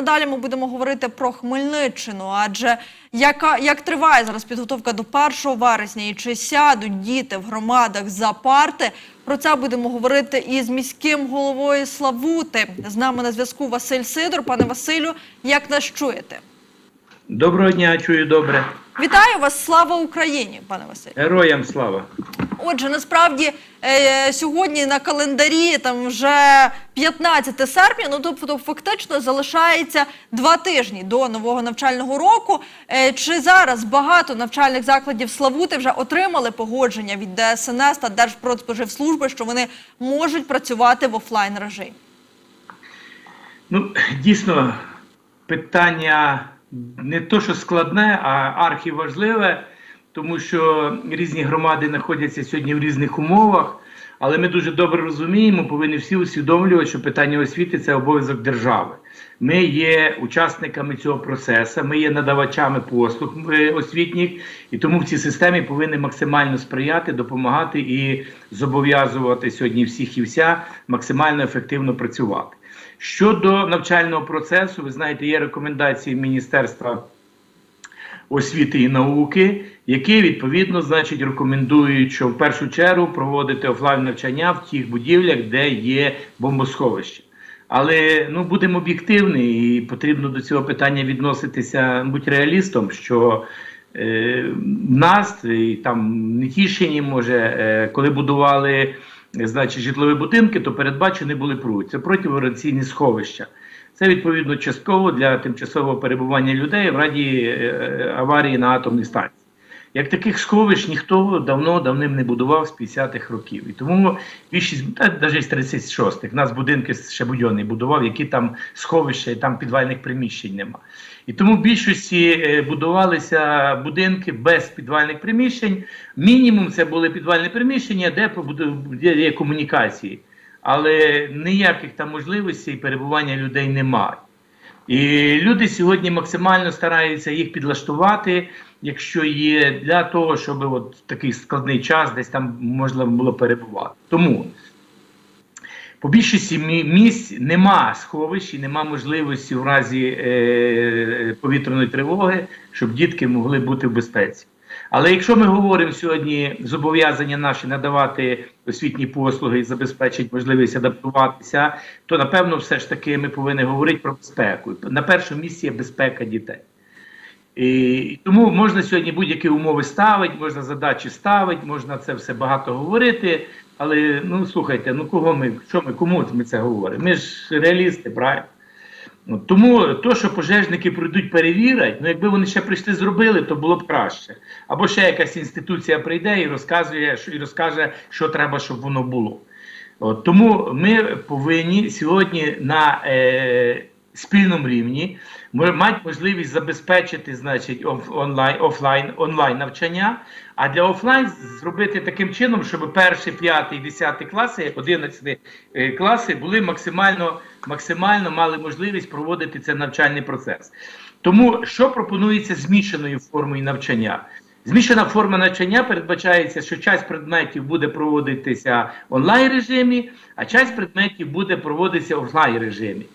надалі ми будемо говорити про Хмельниччину. Адже яка як триває зараз підготовка до 1 вересня, і чи сядуть діти в громадах за парти? Про це будемо говорити із міським головою Славути. З нами на зв'язку Василь Сидор. Пане Василю, як нас чуєте? Доброго дня, чую добре. Вітаю вас! Слава Україні, пане Василю. Героям слава. Отже, насправді е, сьогодні на календарі там вже 15 серпня. Ну тобто, фактично залишається два тижні до нового навчального року. Е, чи зараз багато навчальних закладів Славути вже отримали погодження від ДСНС та Держпродспоживслужби, що вони можуть працювати в офлайн режимі? Ну, дійсно, питання не то, що складне, а архіважливе, тому що різні громади знаходяться сьогодні в різних умовах. Але ми дуже добре розуміємо, повинні всі усвідомлювати, що питання освіти це обов'язок держави. Ми є учасниками цього процесу, ми є надавачами послуг е, освітніх, і тому в цій системі повинні максимально сприяти, допомагати і зобов'язувати сьогодні всіх і вся максимально ефективно працювати. Щодо навчального процесу, ви знаєте, є рекомендації Міністерства освіти і науки, які відповідно значить рекомендують, що в першу чергу проводити офлайн навчання в тих будівлях, де є бомбосховище. Але ну будемо об'єктивні, і потрібно до цього питання відноситися, будь реалістом, що е, в нас і там в Нетішині, може, е, коли будували значить, житлові будинки, то передбачені були пруд. Це противораційні сховища. Це відповідно частково для тимчасового перебування людей в раді е, аварії на атомній станції. Як таких сховищ ніхто давно давним не будував з 50-х років. І тому більшість, та навіть з 36-х, нас будинки ще будьонний будував, які там сховища і там підвальних приміщень нема. І тому в більшості е, будувалися будинки без підвальних приміщень. Мінімум це були підвальні приміщення, де є комунікації але ніяких там можливостей перебування людей немає. І люди сьогодні максимально стараються їх підлаштувати, якщо є для того, щоб от такий складний час десь там можна було перебувати. Тому по більшості мі- місць нема сховищ і нема можливості в разі е, повітряної тривоги, щоб дітки могли бути в безпеці. Але якщо ми говоримо сьогодні зобов'язання наші надавати освітні послуги і забезпечити можливість адаптуватися, то напевно все ж таки ми повинні говорити про безпеку. На першому місці є безпека дітей. І тому можна сьогодні будь-які умови ставити, можна задачі ставити, можна це все багато говорити. Але ну слухайте, ну кого ми, що ми, кому ми це говоримо? Ми ж реалісти, правильно? Ну, тому то, що пожежники прийдуть перевірять, ну якби вони ще прийшли зробили, то було б краще. Або ще якась інституція прийде і розказує, і розкаже, що треба, щоб воно було. От, тому ми повинні сьогодні на е, спільному рівні мати можливість забезпечити значить, онлайн, офлайн, онлайн навчання, а для офлайн зробити таким чином, щоб перші, п'ятий, десятий класи, 11 е, класи були максимально, максимально мали можливість проводити цей навчальний процес. Тому що пропонується змішаною формою навчання? Змішана форма навчання передбачається, що часть предметів буде проводитися в онлайн режимі, а часть предметів буде проводитися в офлайн режимі.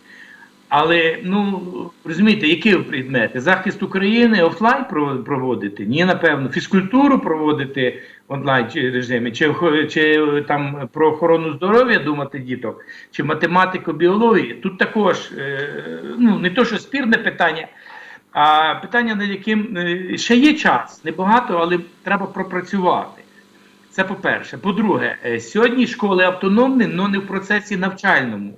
Але ну розумієте, які предмети? Захист України офлайн проводити? Ні, напевно, фізкультуру проводити в онлайн режимі, чи, чи е, там про охорону здоров'я думати діток, чи математику, біологію. Тут також е, ну не то, що спірне питання, а питання, над яким е, ще є час, небагато, але треба пропрацювати. Це по-перше. По-друге, сьогодні школи автономні, але не в процесі навчальному.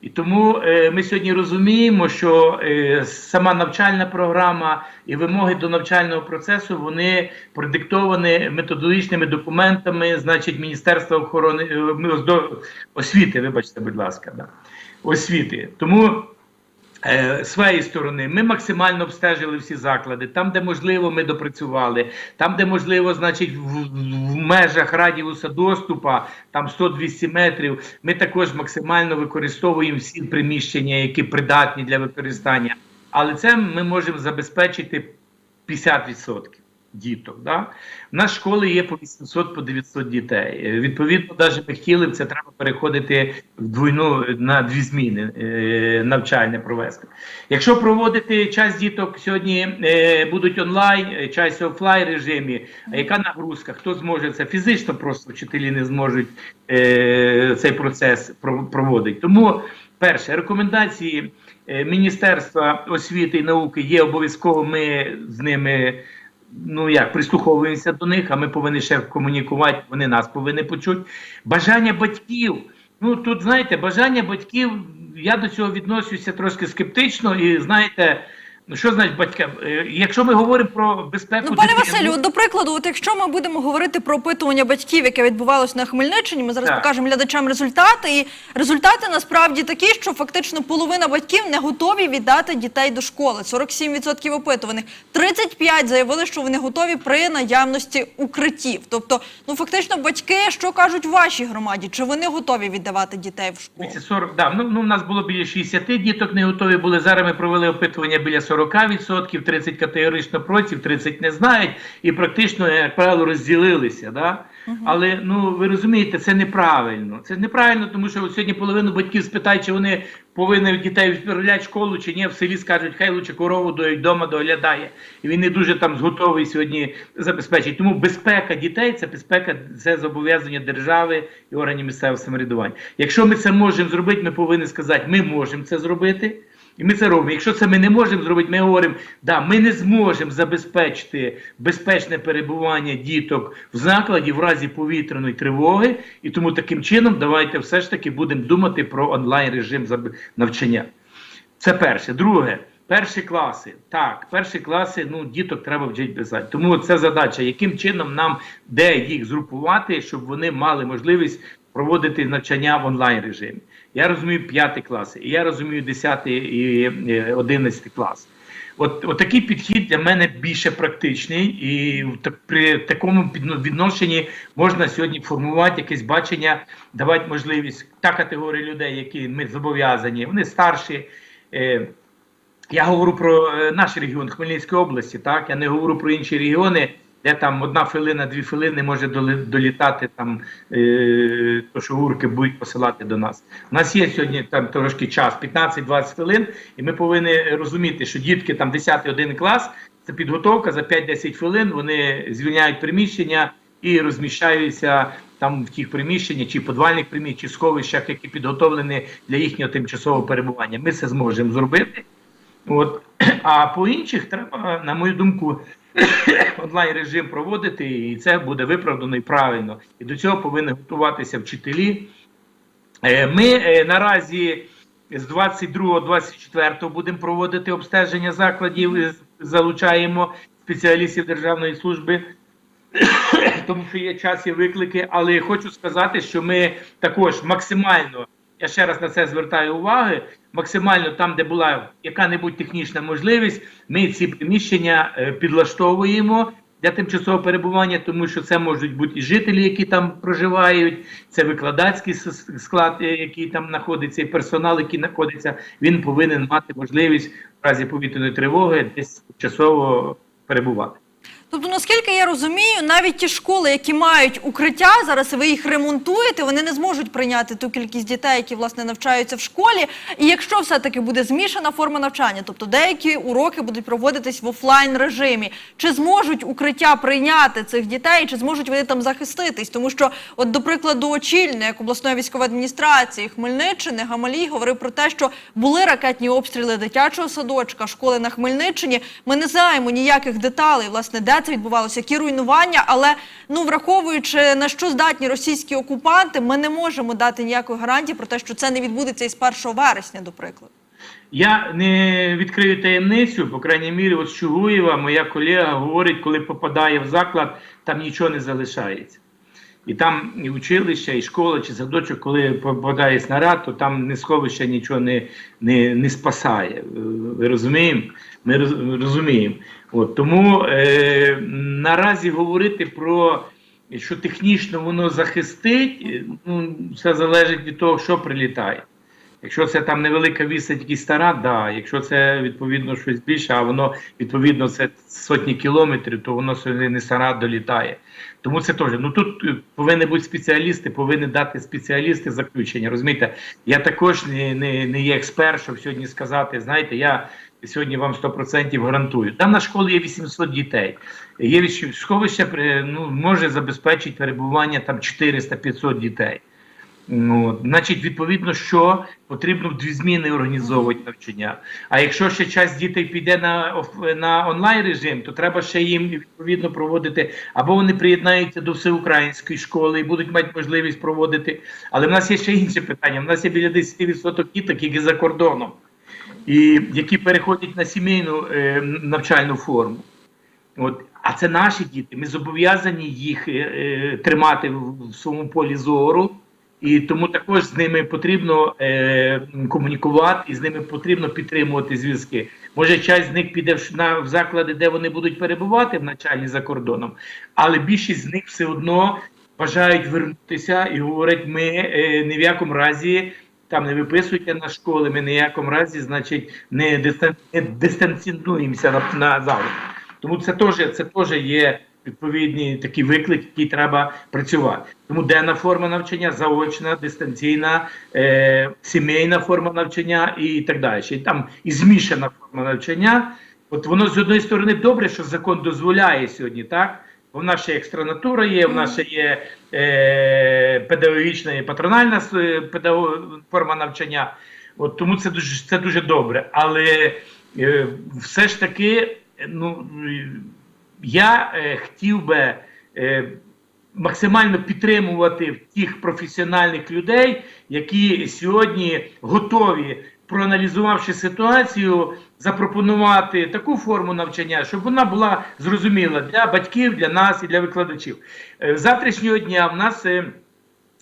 І тому е, ми сьогодні розуміємо, що е, сама навчальна програма і вимоги до навчального процесу вони продиктовані методологічними документами, значить, Міністерства охорони е, освіти, вибачте, будь ласка, да, освіти. Тому Е, своєї сторони, ми максимально обстежили всі заклади. Там, де можливо, ми допрацювали. Там, де можливо, значить, в, в межах радіуса доступу, там 100-200 метрів, ми також максимально використовуємо всі приміщення, які придатні для використання. Але це ми можемо забезпечити 50%. діток. Да? У нас школи є по 800 по 900 дітей. Е, Відповідно, навіть ми хотіли б це треба переходити в двойну на дві зміни е, навчання провести. Якщо проводити час діток сьогодні е, будуть онлайн, час офлайн режимі, а яка нагрузка? Хто зможе це фізично? Просто вчителі не зможуть цей процес проводити. Тому перше рекомендації Міністерства освіти і науки є обов'язково. Ми з ними. Ну як прислуховуємося до них, а ми повинні ще комунікувати, вони нас повинні почути. Бажання батьків. Ну тут знаєте, бажання батьків, я до цього відношуся трошки скептично, і знаєте, ну що значить батька? Е, Якщо ми говоримо про безпеку, Ну, пане Василю, от, до прикладу, от якщо ми будемо говорити про опитування батьків, яке відбувалося на Хмельниччині, ми зараз Так. покажемо глядачам результати. І результати насправді такі, що фактично половина батьків не готові віддати дітей до школи. 47% опитуваних, 35% заявили, що вони готові при наявності укриттів. Тобто, ну фактично, батьки, що кажуть вашій громаді, чи вони готові віддавати дітей в школу? Це 40, да, ну, ну, у нас було біля 60 діток не готові були. Зараз ми провели опитування біля 40%, 30 категорично проти, 30 не знають, і практично, як правило, розділилися. Да? Але ну ви розумієте, це неправильно. Це неправильно, тому що сьогодні половину батьків спитають, чи вони повинні дітей відправляти в школу, чи ні. В селі скажуть, хай лучше корову доїть, вдома доглядає. І він не дуже там готовий сьогодні забезпечити. Тому безпека дітей це безпека, це зобов'язання держави і органів місцевого самоврядування. Якщо ми це можемо зробити, ми повинні сказати, ми можемо це зробити. І ми це робимо. Якщо це ми не можемо зробити, ми говоримо, да, ми не зможемо забезпечити безпечне перебування діток в закладі в разі повітряної тривоги, і тому таким чином давайте все ж таки будемо думати про онлайн режим навчання. Це перше. Друге, перші класи. Так, перші класи, ну, діток треба вчити писати. Тому це задача, яким чином нам де їх згрупувати, щоб вони мали можливість проводити навчання в онлайн режимі. Я розумію 5 класи, і я розумію 10 і е, 11 клас. От, от такий підхід для мене більше практичний, і при такому відношенні можна сьогодні формувати якесь бачення, давати можливість та категорія людей, які ми зобов'язані, вони старші. Е, я говорю про е, наш регіон Хмельницької області, так я не говорю про інші регіони, де там одна хвилина, дві хвилини може долітати там, е, то що гурки будуть посилати до нас. У нас є сьогодні там трошки час, 15-20 хвилин, і ми повинні розуміти, що дітки там 10-1 клас, це підготовка за 5-10 хвилин. Вони звільняють приміщення і розміщаються там в тих приміщеннях, чи подвальних приміщеннях, чи сховищах, які підготовлені для їхнього тимчасового перебування. Ми це зможемо зробити. От. А по інших треба, на мою думку, онлайн режим проводити, і це буде виправдано і правильно. І до цього повинні готуватися вчителі. Е, Ми е, наразі з 22-24 будемо проводити обстеження закладів, е, залучаємо спеціалістів Державної служби. Тому що є час і виклики, але хочу сказати, що ми також максимально, я ще раз на це звертаю увагу, максимально там, де була яка-небудь технічна можливість, ми ці приміщення е, підлаштовуємо для тимчасового перебування, тому що це можуть бути і жителі, які там проживають, це викладацький склад, е, який там знаходиться, і персонал, який знаходиться, він повинен мати можливість в разі повітряної тривоги десь тимчасово перебувати. Тобто, наскільки я розумію, навіть ті школи, які мають укриття, зараз ви їх ремонтуєте, вони не зможуть прийняти ту кількість дітей, які власне навчаються в школі. І якщо все-таки буде змішана форма навчання, тобто деякі уроки будуть проводитись в офлайн режимі, чи зможуть укриття прийняти цих дітей, чи зможуть вони там захиститись? Тому що, от до прикладу, очільник обласної військової адміністрації Хмельниччини Гамалій говорив про те, що були ракетні обстріли дитячого садочка, школи на Хмельниччині. Ми не знаємо ніяких деталей, власне, де це відбувалося, які руйнування, але ну враховуючи на що здатні російські окупанти, ми не можемо дати ніякої гарантії про те, що це не відбудеться із 1 вересня, до прикладу. Я не відкрию таємницю, по крайній мірі, от Чугуєва, моя колега говорить, коли попадає в заклад, там нічого не залишається. І там і училище, і школа, чи садочок, коли попадає снаряд, то там не сховище нічого не, не, не спасає. Е, Ви розуміємо? Ми роз- розуміємо. От, тому е, наразі говорити про що технічно воно захистить, е, ну, все залежить від того, що прилітає. Якщо це там невелика відстань, якісь стара, да. Якщо це відповідно щось більше, а воно відповідно це сотні кілометрів, то воно сюди не стара долітає. Тому це теж. Ну тут е, повинні бути спеціалісти, повинні дати спеціалісти заключення. Розумієте, я також не, не, не є експерт, щоб сьогодні сказати, знаєте, я сьогодні вам 100% гарантую. Там на школі є 800 дітей. Є сховище при- ну, може забезпечити перебування там 400-500 дітей. Ну, значить, відповідно, що потрібно в дві зміни організовувати навчання. А якщо ще часть дітей піде на, на онлайн режим, то треба ще їм відповідно проводити, або вони приєднаються до всеукраїнської школи і будуть мати можливість проводити. Але в нас є ще інше питання. В нас є біля 10% діток, які за кордоном, і які переходять на сімейну е, навчальну форму. От, а це наші діти. Ми зобов'язані їх е, е, тримати в, в своєму полі зору, і тому також з ними потрібно е, комунікувати, і з ними потрібно підтримувати зв'язки. Може, часть з них піде в, на, в заклади, де вони будуть перебувати в навчанні за кордоном, але більшість з них все одно бажають вернутися і говорять: ми е, ні в якому разі. Там не виписуйте на школи, ми ні в якому разі, значить, не, дистан, не на, на завод. Тому це теж це теж є відповідні такі виклик, які треба працювати. Тому денна форма навчання, заочна, дистанційна, е, сімейна форма навчання і так далі. І там і змішана форма навчання. От воно з одної сторони добре, що закон дозволяє сьогодні, так? В нас ще екстранатура є, в нас ще є е, педагогічна і патрональна с- форма навчання. От тому це дуже це дуже добре. Але е, все ж таки, ну е, я е, хотів би е, максимально підтримувати тих професіональних людей, які сьогодні готові, проаналізувавши ситуацію, запропонувати таку форму навчання, щоб вона була зрозуміла для батьків, для нас і для викладачів. Е, завтрашнього дня в нас. е,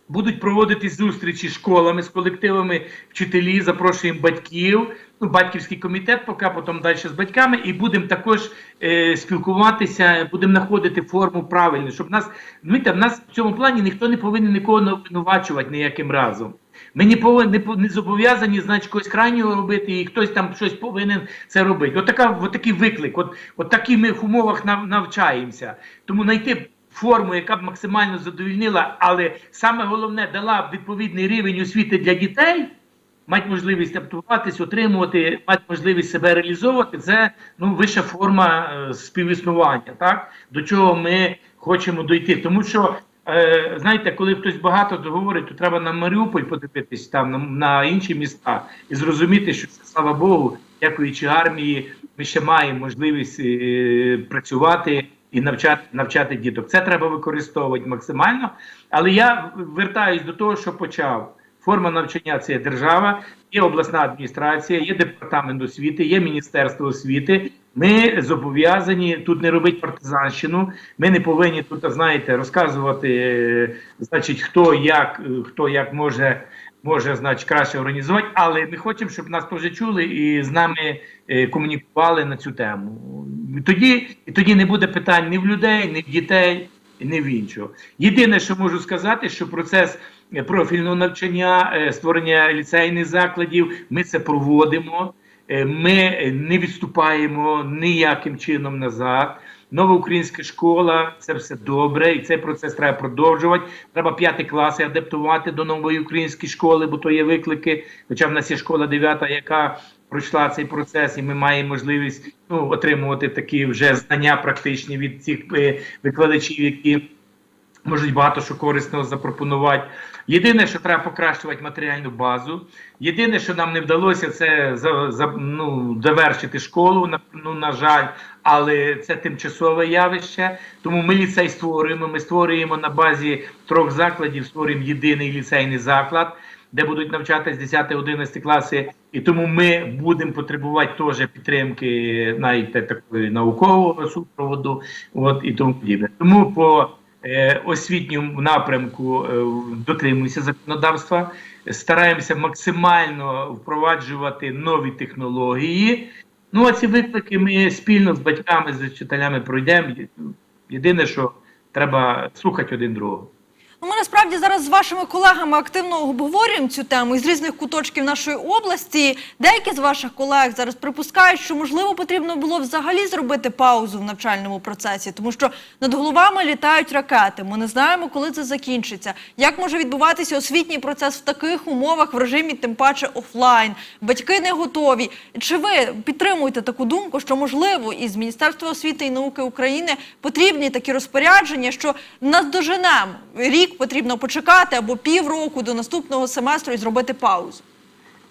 Будуть проводити зустрічі з школами, з колективами вчителі, запрошуємо батьків, ну, батьківський комітет, поки потім далі з батьками, і будемо також е, спілкуватися, будемо знаходити форму правильну, щоб нас, розумієте, в нас в цьому плані ніхто не повинен нікого не обвинувачувати ніяким разом. Ми не, повинні, не, не зобов'язані, значить, когось крайнього робити, і хтось там щось повинен це робити. От, от такий виклик, от, от такі ми в умовах нав, навчаємося. Тому знайти форму, яка б максимально задовільнила, але саме головне дала б відповідний рівень освіти для дітей, мати можливість адаптуватись, отримувати, мати можливість себе реалізовувати, це ну, вища форма е, співіснування, так? до чого ми хочемо дойти. Тому що, е, знаєте, коли хтось багато говорить, то треба на Маріуполь подивитись там на, на інші міста і зрозуміти, що це, слава Богу, дякуючи армії, ми ще маємо можливість е, працювати і навчати, навчати діток. Це треба використовувати максимально. Але я вертаюсь до того, що почав. Форма навчання це є держава, є обласна адміністрація, є департамент освіти, є міністерство освіти. Ми зобов'язані тут не робити партизанщину. Ми не повинні тут, знаєте, розказувати, е, значить, хто як, е, хто як може, може значить, краще організувати. Але ми хочемо, щоб нас теж чули і з нами е, комунікували на цю тему. Тоді, і тоді не буде питань ні в людей, ні в дітей, ні в іншого. Єдине, що можу сказати, що процес профільного навчання, е, створення ліцейних закладів, ми це проводимо. Е, Ми е, не відступаємо ніяким чином назад. Нова українська школа це все добре, і цей процес треба продовжувати. Треба п'яті класи адаптувати до нової української школи, бо то є виклики. Хоча в нас є школа дев'ята, яка пройшла цей процес, і ми маємо можливість ну, отримувати такі вже знання практичні від цих е, викладачів, які можуть багато що корисного запропонувати. Єдине, що треба покращувати матеріальну базу. Єдине, що нам не вдалося, це за, за, ну, завершити школу. на- Ну, на жаль, але це тимчасове явище. Тому ми ліцей створюємо. Ми створюємо на базі трьох закладів, створюємо єдиний ліцейний заклад. Де будуть навчатись 10-11 класи, і тому ми будемо потребувати теж підтримки навіть такої наукового супроводу, от і тому подібне. Тому по освітньому напрямку е, дотримуємося законодавства, стараємося максимально впроваджувати нові технології. Ну а ці виклики ми спільно з батьками, з вчителями пройдемо. Єдине, що треба слухати один другого. Ну, ми насправді зараз з вашими колегами активно обговорюємо цю тему із різних куточків нашої області. Деякі з ваших колег зараз припускають, що можливо потрібно було взагалі зробити паузу в навчальному процесі, тому що над головами літають ракети. Ми не знаємо, коли це закінчиться. Як може відбуватися освітній процес в таких умовах в режимі, тим паче офлайн? Батьки не готові. Чи ви підтримуєте таку думку, що можливо із Міністерства освіти і науки України потрібні такі розпорядження, що наздоженемо рік потрібно почекати або півроку до наступного семестру і зробити паузу?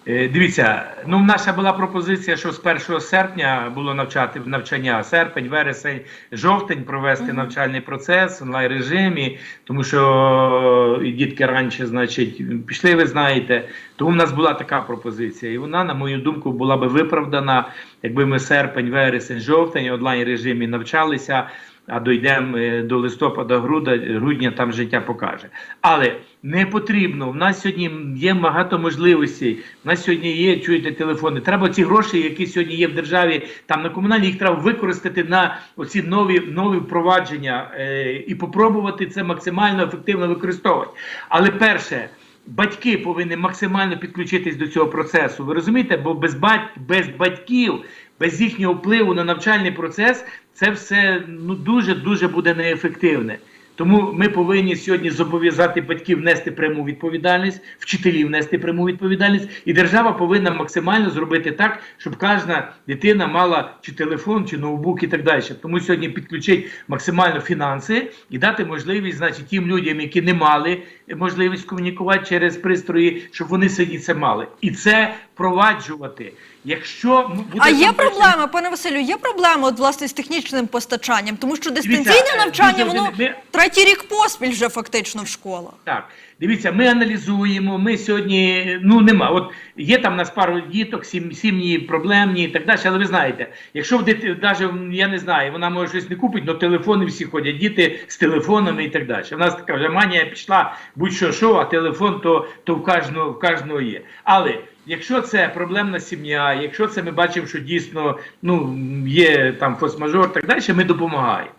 Е, Дивіться, ну наша була пропозиція, що з 1 серпня було навчати навчання серпень, вересень, жовтень провести навчальний процес в онлайн режимі, тому що дітки раніше, значить, пішли, ви знаєте. Тому в нас була така пропозиція, і вона, на мою думку, була би виправдана, якби ми серпень, вересень, жовтень в онлайн режимі навчалися. А дійдемо е, до листопада, грудня, грудня там життя покаже. Але не потрібно. У нас сьогодні є багато можливостей. У нас сьогодні є, чуєте, телефони. Треба ці гроші, які сьогодні є в державі, там на комунальні, їх треба використати на оці нові нові впровадження е, і попробувати це максимально ефективно використовувати. Але перше. Батьки повинні максимально підключитись до цього процесу. Ви розумієте? Бо без бать... без батьків, без їхнього впливу на навчальний процес, це все ну дуже дуже буде неефективне. Тому ми повинні сьогодні зобов'язати батьків нести пряму відповідальність, вчителів нести пряму відповідальність, і держава повинна максимально зробити так, щоб кожна дитина мала чи телефон, чи ноутбук і так далі. Тому сьогодні підключити максимально фінанси і дати можливість, значить, тим людям, які не мали можливість комунікувати через пристрої, щоб вони самі це мали, і це впроваджувати. Якщо буде А є проблема, пане Василю, є проблема от, власне з технічним постачанням, тому що дистанційне навчання, воно третій рік поспіль вже фактично в школах. Так, дивіться, ми аналізуємо. Ми сьогодні ну нема. От є там у нас пару діток, сім, сім'ї проблемні і так далі. Але ви знаєте, якщо в навіть я не знаю, вона може щось не купить, але телефони всі ходять, діти з телефонами і так далі. У нас така вже манія пішла, будь-що що, а телефон то, то в кожного в кожного є. Але Якщо це проблемна сім'я, якщо це ми бачимо, що дійсно ну є там форс-мажор, так далі, ми допомагаємо.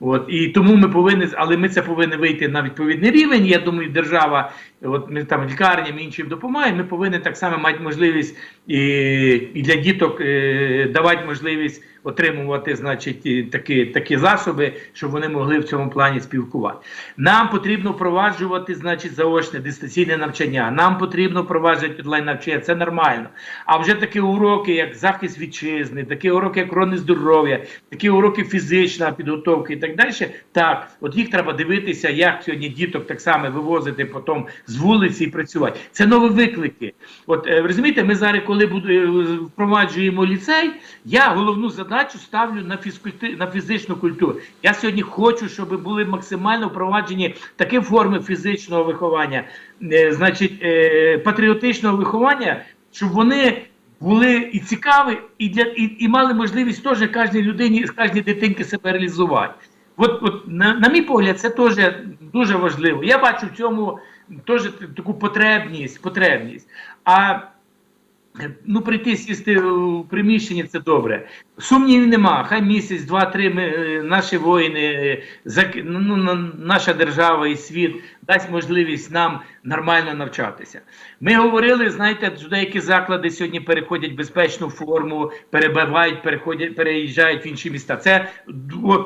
От і тому ми повинні, але ми це повинні вийти на відповідний рівень. Я думаю, держава, от ми там лікарням іншим допомагаємо. Ми повинні так само мати можливість і, і для діток е, давати можливість отримувати, значить, такі, такі засоби, щоб вони могли в цьому плані спілкувати. Нам потрібно впроваджувати, значить, заочне дистанційне навчання. Нам потрібно впроваджувати онлайн навчання. Це нормально. А вже такі уроки, як захист вітчизни, такі уроки, як охорони здоров'я, такі уроки фізична підготовка і так далі. Так, от їх треба дивитися, як сьогодні діток так само вивозити потім з вулиці і працювати. Це нові виклики. От е, розумієте, ми зараз, коли е, впроваджуємо ліцей, я головну задачу ставлю на фізкульти, на фізичну культуру. Я сьогодні хочу, щоб були максимально впроваджені такі форми фізичного виховання, е, значить, патріотичного виховання, щоб вони були і цікаві, і для і, і мали можливість теж кожній людині, кожній дитинки себе реалізувати. От, от на, на мій погляд, це теж дуже важливо. Я бачу в цьому теж таку потребність, потребність. А ну, прийти сісти у приміщення це добре. Сумнівів нема. Хай місяць, два-три ми, е, наші воїни, е, зак- ну, наша держава і світ дасть можливість нам нормально навчатися. Ми говорили, знаєте, деякі заклади сьогодні переходять в безпечну форму, перебивають, переходять, переїжджають в інші міста. Це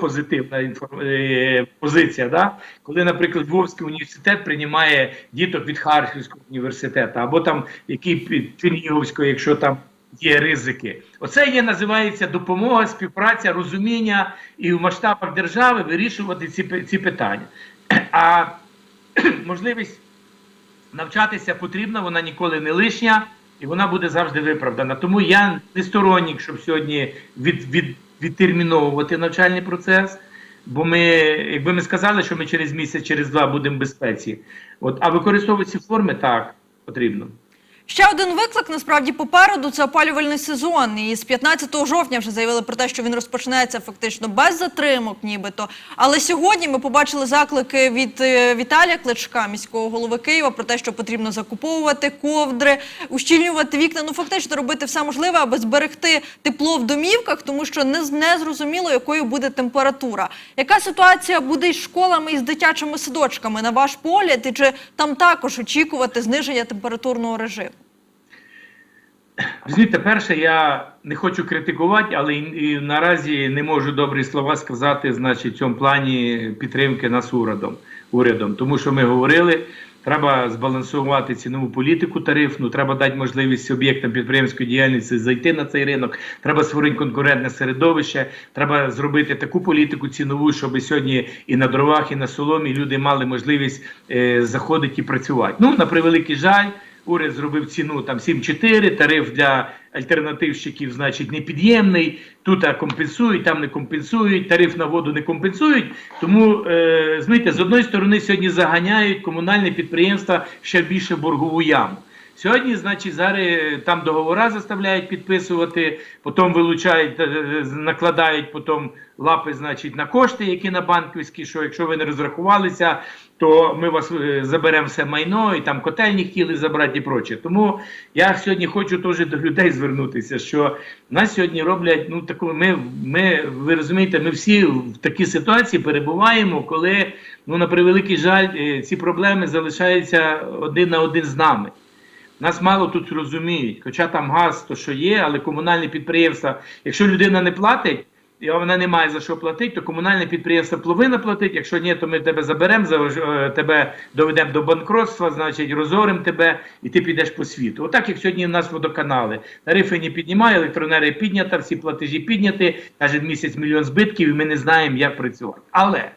позитивна інфор- е, позиція. Да? Коли, наприклад, Львовський університет приймає діток від Харківського університету, або там який під Чернігівського, якщо там є ризики. Оце є називається допомога, співпраця, розуміння і в масштабах держави вирішувати ці, ці питання. А можливість навчатися потрібна, вона ніколи не лишня, і вона буде завжди виправдана. Тому я не сторонник, щоб сьогодні від, від, відтерміновувати навчальний процес. Бо ми, якби ми сказали, що ми через місяць, через два будемо в безпеці. От, а використовувати ці форми так потрібно. Ще один виклик насправді попереду це опалювальний сезон. І з 15 жовтня вже заявили про те, що він розпочнеться фактично без затримок, нібито. Але сьогодні ми побачили заклики від е, Віталія Кличка, міського голови Києва, про те, що потрібно закуповувати ковдри, ущільнювати вікна. Ну фактично робити все можливе, аби зберегти тепло в домівках, тому що не, не зрозуміло, якою буде температура. Яка ситуація буде із школами і з дитячими садочками, на ваш погляд, і чи там також очікувати зниження температурного режиму? Розумієте, перше, я не хочу критикувати, але і, і наразі не можу добрі слова сказати, значить, в цьому плані підтримки нас урядом. урядом. Тому що ми говорили, треба збалансувати цінову політику тарифну, треба дати можливість об'єктам підприємської діяльності зайти на цей ринок, треба створити конкурентне середовище, треба зробити таку політику цінову, щоб сьогодні і на дровах, і на соломі люди мали можливість е, заходити і працювати. Ну, на превеликий жаль. Уряд зробив ціну там 7,4, тариф для альтернативщиків, значить, непід'ємний. Тут а, компенсують, там не компенсують, тариф на воду не компенсують. Тому, е, знаєте, з одної сторони сьогодні заганяють комунальні підприємства ще більше боргову яму. Сьогодні, значить, зараз там договори заставляють підписувати, потім вилучають, е, е, накладають потім лапи, значить, на кошти, які на банківські, що якщо ви не розрахувалися, то ми вас е, заберемо все майно, і там котельні хотіли забрати і проче. Тому я сьогодні хочу теж до людей звернутися, що нас сьогодні роблять, ну таку, ми, ми, ви розумієте, ми всі в такій ситуації перебуваємо, коли, ну на превеликий жаль, е, ці проблеми залишаються один на один з нами. Нас мало тут розуміють, хоча там газ, то що є, але комунальні підприємства, якщо людина не платить, і вона не має за що платити, то комунальне підприємство половина платить. Якщо ні, то ми тебе заберемо, за- е, тебе доведемо до банкротства, значить розоримо тебе, і ти підеш по світу. Отак, як сьогодні у нас водоканали. Тарифи не піднімає, електронери піднята, всі платежі підняті, каже місяць мільйон збитків, і ми не знаємо, як працювати. Але.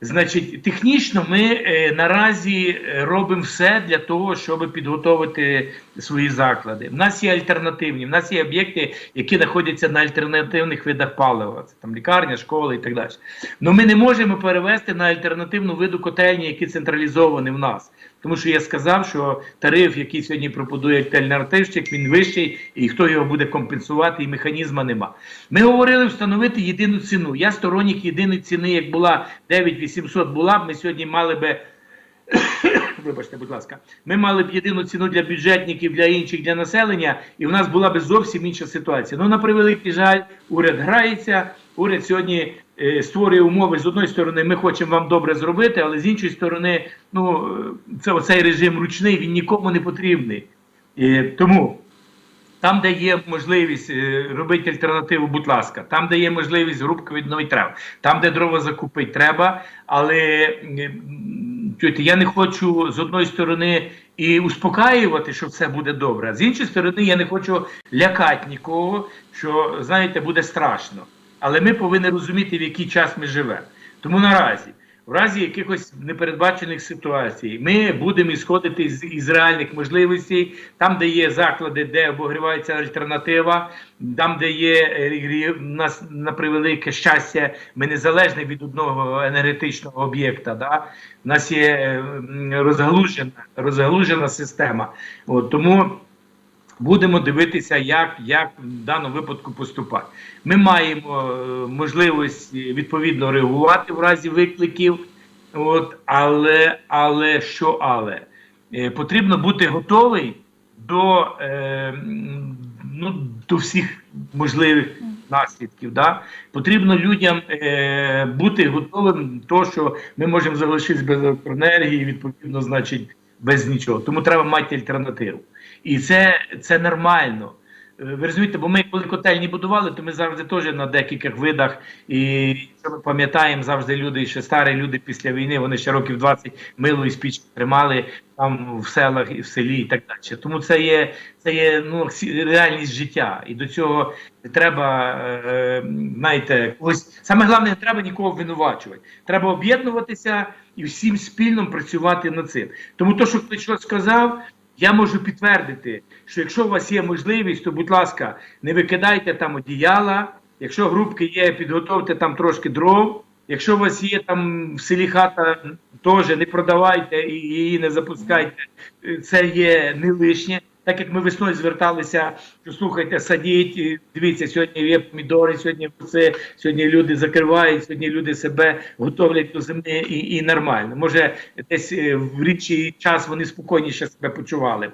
Значить, технічно ми е, наразі е, робимо все для того, щоб підготовити свої заклади. В нас є альтернативні, в нас є об'єкти, які знаходяться на альтернативних видах палива. Це там лікарня, школи і так далі. Але ми не можемо перевести на альтернативну виду котельні, які централізовані в нас. Тому що я сказав, що тариф, який сьогодні пропонує альтернативщик, він вищий, і хто його буде компенсувати, і механізму нема. Ми говорили встановити єдину ціну. Я сторонник єдиної ціни, як була 9800 була б, ми сьогодні мали би. Вибачте, будь ласка, ми мали б єдину ціну для бюджетників, для інших, для населення, і в нас була б зовсім інша ситуація. Ну, на превеликий жаль, уряд грається. Уряд сьогодні створює умови. З одної сторони, ми хочемо вам добре зробити, але з іншої сторони, ну е, це оцей режим ручний, він нікому не потрібний. Е, тому там, де є можливість е, робити альтернативу, будь ласка, там, де є можливість грубку відновити, треба. Там, де дрова закупити, треба. Але е, чуєте, я не хочу з одної сторони і успокаювати, що все буде добре. А з іншої сторони, я не хочу лякати нікого, що знаєте, буде страшно. Але ми повинні розуміти, в який час ми живемо. Тому наразі. В разі якихось непередбачених ситуацій ми будемо ісходити з із реальних можливостей, там, де є заклади, де обогрівається альтернатива, там, де є е, у нас на превелике щастя, ми незалежні від одного енергетичного об'єкта. Да? У нас є е, розгалужена, розгалужена система. От, тому будемо дивитися, як, як в даному випадку поступати. Ми маємо е, можливість відповідно реагувати в разі викликів. От, але, але що але? Е, потрібно бути готовий до, е, ну, до всіх можливих наслідків. Да? Потрібно людям е, бути готовим до що ми можемо залишитися без електроенергії, відповідно, значить, без нічого. Тому треба мати альтернативу. І це, це нормально. Е, Ви розумієте, бо ми коли котельні будували, то ми завжди теж на декількох видах. І що ми пам'ятаємо, завжди люди, ще старі люди після війни, вони ще років 20 мило і спіч тримали там в селах і в селі і так далі. Тому це є, це є ну, реальність життя. І до цього не треба, е, знаєте, когось. Саме головне, не треба нікого винувачувати. Треба об'єднуватися і всім спільно працювати над цим. Тому то, що Кличко сказав, я можу підтвердити, що якщо у вас є можливість, то будь ласка, не викидайте там одіяла. Якщо грубки є, підготовте там трошки дров. Якщо у вас є там в селі хата, теж не продавайте і її не запускайте. Це є не лишнє. Так як ми весною зверталися, що слухайте, садіть, дивіться, сьогодні є помідори, сьогодні це, сьогодні люди закривають, сьогодні люди себе готовлять до зими і, і нормально. Може, десь е, в рідший час вони спокійніше себе почували.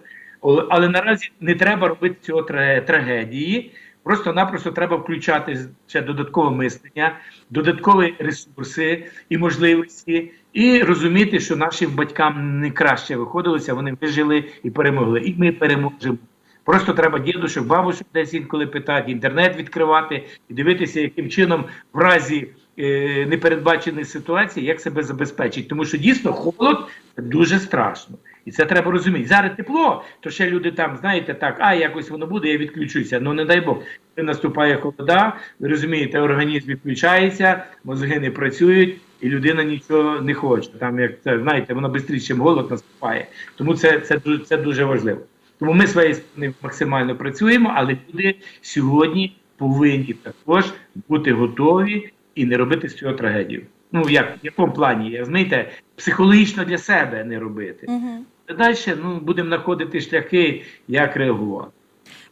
Але наразі не треба робити цього трагедії. Просто-напросто треба включати ще додаткове мислення, додаткові ресурси і можливості, і розуміти, що нашим батькам не краще виходилося, вони вижили і перемогли. І ми переможемо. Просто треба дідушок, бабушок десь інколи питати, інтернет відкривати і дивитися, яким чином в разі е, непередбаченої ситуації як себе забезпечить. Тому що дійсно холод дуже страшно. І це треба розуміти. Зараз тепло, то ще люди там, знаєте, так, а якось воно буде, я відключуся. Ну не дай Бог. Коли наступає холода, ви розумієте, організм відключається, мозги не працюють, і людина нічого не хоче. Там, як це, знаєте, воно швидше, ніж голод наступає. Тому це, це, це дуже важливо. Тому ми своєї сторони максимально працюємо, але люди сьогодні повинні також бути готові і не робити з цього трагедію. Ну як в якому плані? Я знаєте, психологічно для себе не робити. Угу. Далі ну, будемо знаходити шляхи, як реагувати.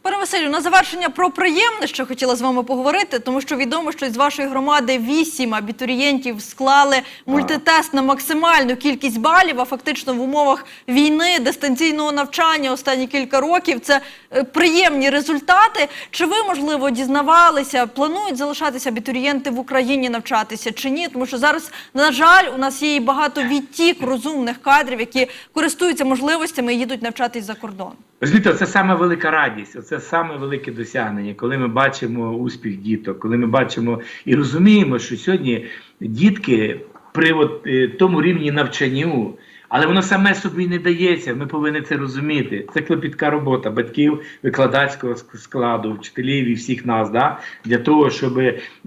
Пане Василю, на завершення про приємне, що хотіла з вами поговорити, тому що відомо, що з вашої громади вісім абітурієнтів склали мультитест на максимальну кількість балів, а фактично в умовах війни, дистанційного навчання останні кілька років це е, приємні результати. Чи ви, можливо, дізнавалися, планують залишатися абітурієнти в Україні навчатися чи ні? Тому що зараз, на жаль, у нас є і багато відтік розумних кадрів, які користуються можливостями і їдуть навчатись за кордон. Розумієте, це саме велика радість, це саме велике досягнення, коли ми бачимо успіх діток, коли ми бачимо і розуміємо, що сьогодні дітки при от, е, тому рівні навчанню, але воно саме собі не дається. Ми повинні це розуміти. Це клопітка робота батьків, викладацького складу, вчителів і всіх нас, да? для того, щоб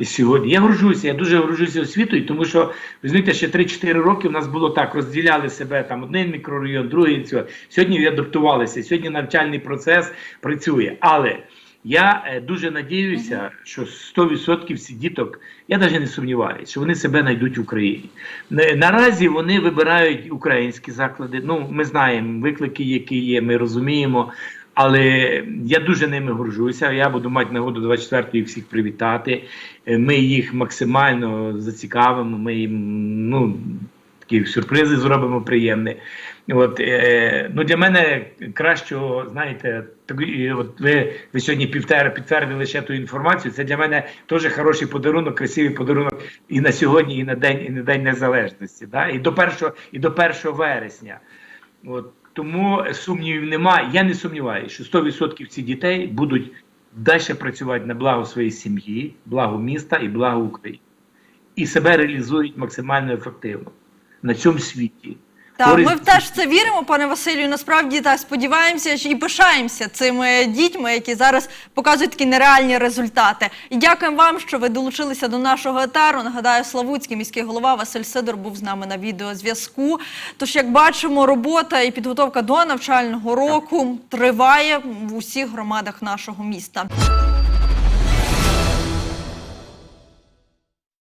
сьогодні. Я горжуся, я дуже горжуся освітою, тому що ви знаєте, ще 3-4 роки у нас було так, розділяли себе там один мікрорайон, другий цього. Сьогодні адаптувалися. Сьогодні навчальний процес працює. Але я е, дуже надіюся, що 100% всі діток, я навіть не сумніваюся, що вони себе знайдуть в Україні. Наразі вони вибирають українські заклади. Ну, ми знаємо виклики, які є, ми розуміємо. Але я дуже ними горжуся. Я буду мати нагоду 24 їх всіх привітати. Е, Ми їх максимально зацікавимо. Ми їм ну, такі сюрпризи зробимо приємні. От, е, ну для мене кращого, знаєте, так, от ви, ви сьогодні півтер, підтвердили ще ту інформацію. Це для мене теж хороший подарунок, красивий подарунок і на сьогодні, і на день, і на день незалежності. Да? І до першого, і до 1 вересня. От, тому сумнівів немає. Я не сумніваюся, що 100% ці дітей будуть далі працювати на благо своєї сім'ї, благо міста і благо України. І себе реалізують максимально ефективно на цьому світі. Так, ми теж в це віримо, пане Василю. Насправді так сподіваємося і пишаємося цими дітьми, які зараз показують такі нереальні результати. І дякуємо вам, що ви долучилися до нашого етару. Нагадаю, Славутський міський голова Василь Сидор був з нами на відеозв'язку. Тож, як бачимо, робота і підготовка до навчального року триває в усіх громадах нашого міста.